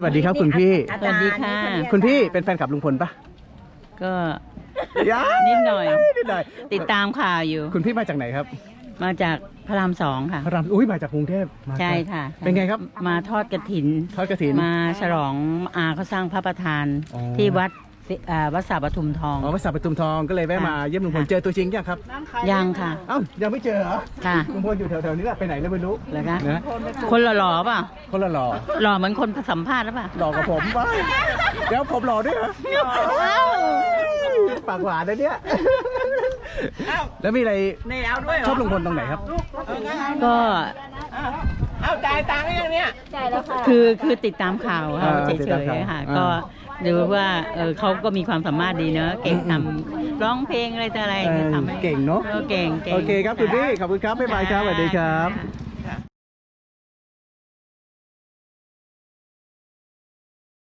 สวัสดีครับคุณพี่สวัสดีค่ะคุณพี่เป็นแฟนคลับลุงพลปะก็ยังนิดหน่อย นิดหน่อยติดตามข่าวอยู่ คุณพี่มาจากไหนครับมาจากพระรามสองค่ะ พระรามอุ้ยมาจากกรุงเทพมาใช่ค่ะเป็นไงครับมาทอดกระถิน ทอดกระถิน มาฉลองอาเขาสร้างพระประธานอ๋อ ที่วัดสิอ่า วัดสาปทุมทอง อ๋อภาษาปทุมทองก็เลยแวะมาเยี่ยมลุงพลค่ะ เจอตัวจริงยังครับ ยังค่ะ เอ้ายังไม่เจอเหรอค่ะ ลุงพลอยู่แถวๆนี้แหละไปไหนแล้วไม่รู้เหรอคะนะคนหล่อๆป่ะคนละหล่อหล่อเหมือนคนสัมภาษณ์หรือเปล่า หล่อกับผมไปเดี๋ยวผมหล่อด้วยเหรอปากหวานนะเนี่ยแล้วมีอะไรนี่เอาด้วยเหรชออบลุงพลตรงไหนครับ ก็เอาจ่ายตังค์ยังเนี่ยคือคือติดตามข่าวเขาอ่าเฉติดตามยข่าวๆค่ะ อ่า ก็ดูว่าเออเขาก็มีความสามารถดีเนอะเก่งทำร้องเพลงอะไรต่ออะไรเออทำให้เก่งเนอะออเก่งเก่ง โอเคครับคุณพี่ขอบคุณครับบ๊ายบายครับสวัสดีครับค่ะ